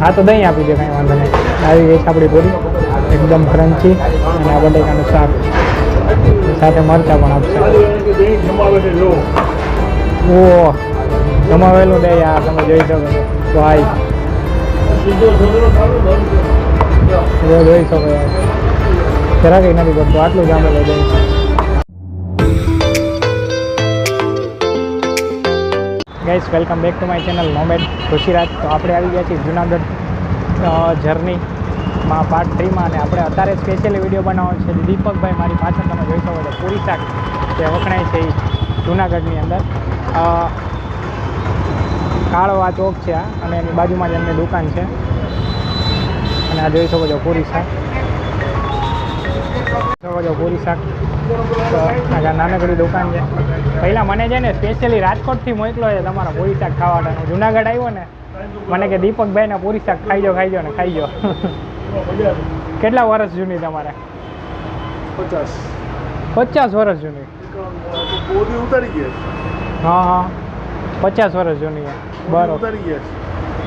હા, તો દહીં આપી દે કાંઈ વાંધો નહીં. આવી ગઈ છે આપણી પૂરી. એકદમ ક્રન્ચી અને આ બટેકાનું શાક. સાથે મરચાં પણ આપશે. ઓ જમાવેલું દહીં આ તમે જોઈ શકો તો જો જોઈ શકો યાર જરા કંઈ નથી કરતો આટલું જામેલું દહીં. Guys, welcome back to my channel nomad Khushiraj તો આપણે આવી ગયા છીએ જુનાગઢ જર્નીમાં પાર્ટ થ્રીમાં અને આપણે અત્યારે સ્પેશિયલી વીડિયો બનાવવાનો છે. દીપકભાઈ મારી પાછળ તમે જોઈ શકો છો, પૂરી શાક જે વખણાય છે એ જુનાગઢની અંદર. કાળો કાળવા ચોક છે આ અને એની બાજુમાં જ એમની દુકાન છે. અને આ જોઈ શકો છો પૂરી શાક. શકો છો પૂરી શાક. નાનકડી દુકાન છે. પહેલાં મને છે ને સ્પેશિયલી રાજકોટથી મોકલો છે તમારા પૂરી શાક ખાવા હું જુનાગઢ આવ્યો ને મને કે દીપકભાઈને પૂરી શાક ખાઈ જાઓ ખાઈ જાઓ ને ખાઈ જાઓ કેટલા વર્ષ જૂની તમારે? પચાસ. પચાસ વર્ષ જૂની. ઉતારી ગયા હા હા. પચાસ વર્ષ જૂની બરાબર.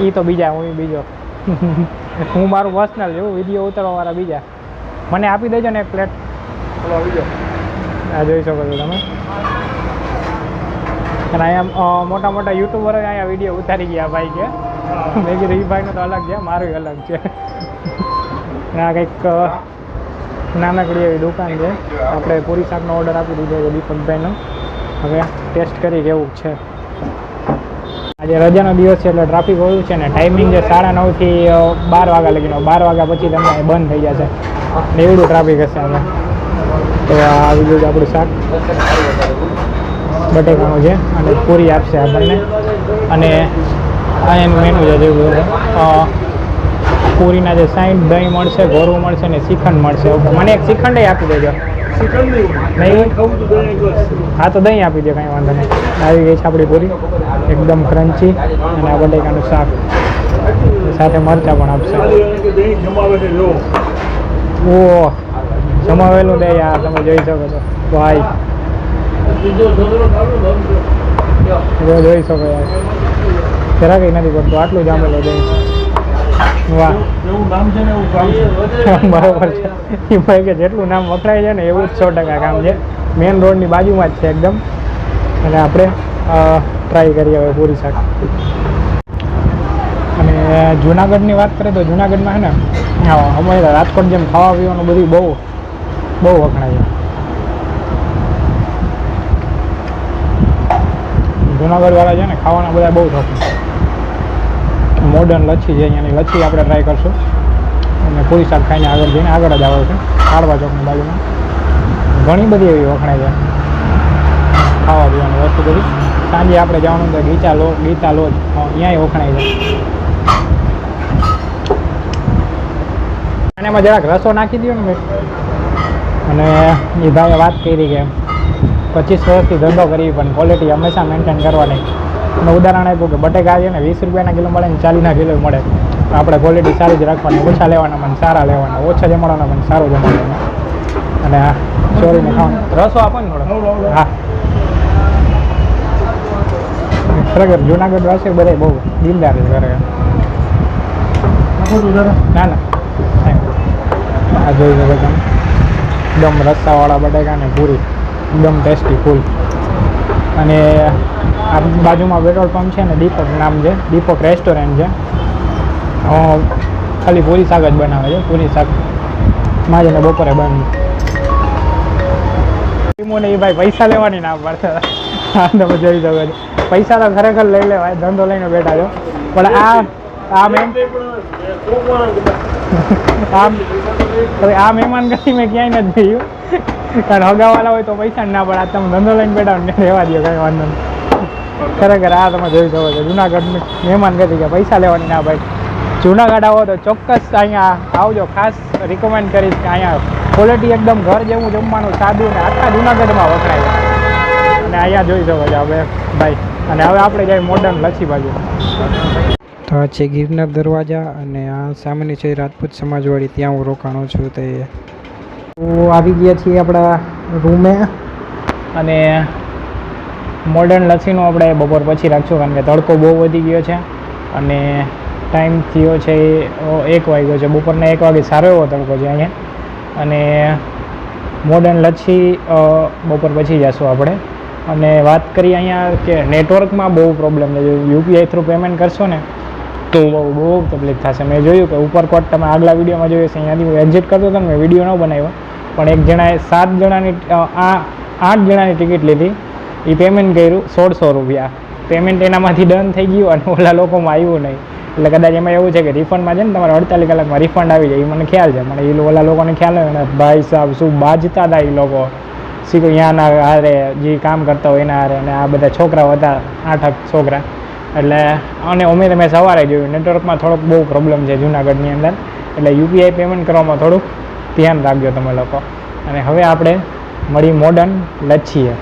એ તો બીજા હું બીજો. હું મારું પર્સનલ છું વીડિયો ઉતારવાવાળા બીજા. મને આપી દેજો ને એક પ્લેટ આવી જાઓ. આ જોઈ શકો છો તમે. અને અહીંયા મોટા મોટા યુટ્યુબરો અહીંયા વીડિયો ઉતારી ગયા ભાઈ કે. મેં કીધું એ ભાઈનો તો અલગ છે, મારું અલગ છે. આ કંઈક નાનકડી એવી દુકાન છે. આપણે પૂરી શાકનો ઓર્ડર આપી દીધો છે દીપકભાઈનો. હવે ટેસ્ટ કરી કેવું છે. આજે રજાનો દિવસ છે એટલે ટ્રાફિક ઓછું છે ને ટાઈમિંગ છે સાડા નવથી બાર વાગ્યા લગીનો. બાર વાગ્યા પછી તમને બંધ થઈ જશે. એવડું ટ્રાફિક હશે અહીંયા. તો આ આવી ગયું આપણું શાક. બટેકાનું છે અને પૂરી આપશે આપણને. અને આ એનું મેનુ છે જેવું પૂરીના જે સાઈન દહીં મળશે ગોરું મળશે ને શ્રીખંડ મળશે. મને એક શ્રીખંડ આપી દેજો. હા તો દહીં આપી દે કાંઈ વાંધો નહીં. આવી ગઈ છે આપણી પૂરી. એકદમ ક્રન્ચી અને આ બટેકાનું શાક. સાથે મરચાં પણ આપશે. ખાલી જમાવેલું દે યાર તમે જોઈ શકો છો. ભાઈ. જોઈ શકો યાર જરા કંઈ નથી કરતો આટલું જામેલો દહીં વાહ. બરોબર છે. એ ભાઈ કે જેટલું નામ વપરાય છે ને એવું જ સો ટકા કામ છે. મેઇન રોડની બાજુમાં જ છે એકદમ. અને આપણે ટ્રાય કરીએ હવે પૂરી શાક. અને જુનાગઢની વાત કરીએ તો જુનાગઢમાં છે ને અમારે રાજકોટ જેમ ખાવા પીવાનું બધું બહુ બહુ વખણાય છે જુનાગઢવાળા છે ને, ખાવાના બધા બહુ શોખીન મોડર્ન લચ્છી છે અહીંયાની. લચ્છી આપણે ટ્રાય કરશું. અને પૂરી શાક ખાઈને આગળ જઈને આગળ જ આવે છે. કાળવા ચોકની બાજુમાં. ઘણી બધી એવી વખણાય છે. ખાવા પીવાની વસ્તુ બધી. સાંજે આપણે જવાનું તો ગીચા લો ગીતા લોજ. અહીંયા વખણાય છે. અને એમાં જરાક રસો નાખી દો ને ભાઈ. અને એ ભાઈએ વાત કરી કે પચીસ વર્ષથી ધંધો કરી પણ ક્વોલિટી હંમેશા મેન્ટેન કરવાની. અને ઉદાહરણ આપ્યું કે બટેકા છે ને વીસ રૂપિયાના કિલો મળે ને ચાલીસના કિલો મળે. આપણે ક્વોલિટી સારી જ રાખવાની ઓછા લેવાના પણ સારા લેવાના ઓછા જમાડવાના પણ સારું જમાડવાનું. અને આ ચોરીને ખાવાનું. રસો આપો ને થોડો. હા. ખરેખર જુનાગઢ વાસી બધા બહુ દિલદાર છે ખરેખર. ના ના. આ જોઈ શકો તમે એકદમ રસ્સાવાળા બટેકા ને પૂરી એકદમ ટેસ્ટી ફૂલ અને આ બાજુમાં પેટ્રોલ પંપ છે ને દીપક નામ છે દીપક રેસ્ટોરન્ટ છે. ખાલી પૂરી શાક જ બનાવે છે પૂરી શાક. માં ને બપોરે બંધ. ટીમોને એ ભાઈ પૈસા લેવાની ના પડતા તમે જોઈ શકો છો પૈસા તો ખરેખર લઈ લેવાય ધંધો લઈને બેઠા છો. પણ આ આ મેમ. આમ હવે આ મહેમાન ગતિ મેં ક્યાંય નથી જોયું કારણ હગાવાલા હોય તો પૈસા ના પડે. તમે ધંધો લઈને બેઠા ને રહેવા દો કાંઈ વાંધો નહીં. ખરેખર આ તમે જોઈ શકો છો જુનાગઢની મહેમાન ગતિ કે પૈસા લેવાની ના ભાઈ. જુનાગઢ આવો તો ચોક્કસ અહીંયા આવજો, ખાસ રિકમેન્ડ કરીશ કે અહીંયા ક્વોલિટી એકદમ ઘર જેવું જમવાનું, સાદું ને આખા જુનાગઢમાં વપરાય. અને અહીંયા જોઈ શકો છો હવે ભાઈ. અને હવે આપણે જાય મોડર્ન લચ્છી બાજુ. તો આ છે ગિરનાર દરવાજા અને આ સામેની છે રાજપૂત સમાજવાળી ત્યાં હું રોકાણો છું તે. તો આવી ગયા છીએ આપણા રૂમે અને મોડર્ન લસ્સીનું આપણે બપોર પછી રાખશું કારણ કે તડકો બહુ વધી ગયો છે અને ટાઈમ થયો છે એક વાગ્યો છે. બપોરના એક વાગે સારો એવો તડકો છે અહીંયા. અને મોડર્ન લચ્છી બપોર પછી જશું આપણે. અને વાત કરીએ અહીંયા કે નેટવર્કમાં બહુ પ્રોબ્લેમ છે. યુપીઆઈ થ્રુ પેમેન્ટ કરશો ને તો બહુ બહુ તકલીફ થશે. મેં જોયું કે ઉપરકોટ તમે આગલા વિડીયોમાં જોયું છે અહીંયાથી હું એક્ઝિટ કરતો હતો મેં વીડિયો ન બનાવ્યો. પણ એક જણાએ સાત જણાની આ આઠ જણાની ટિકિટ લીધી. એ પેમેન્ટ કર્યું સોળસો રૂપિયા. પેમેન્ટ એનામાંથી ડન થઈ ગયું અને ઓલા લોકોમાં આવ્યું નહીં. એટલે કદાચ એમાં એવું છે કે રિફંડમાં છે ને તમારે અડતાલીસ કલાકમાં રિફંડ આવી જાય એ મને ખ્યાલ છે. મને એ ઓલા લોકોને ખ્યાલ હોય ને, ભાઈ સાહેબ, શું બાજતા હતા એ લોકો? શીખો ત્યાંના હારે જે કામ કરતા હોય એના હારે. અને આ બધા છોકરાઓ હતા આઠ છોકરા. એટલે અને અમે તમે સવારે જોયું. નેટવર્કમાં થોડોક બહુ પ્રોબ્લેમ છે જુનાગઢની અંદર. એટલે યુપીઆઈ પેમેન્ટ કરવામાં થોડુંક ધ્યાન રાખજો તમે લોકો. અને હવે આપણે મળી મોડર્ન લચ્છીએ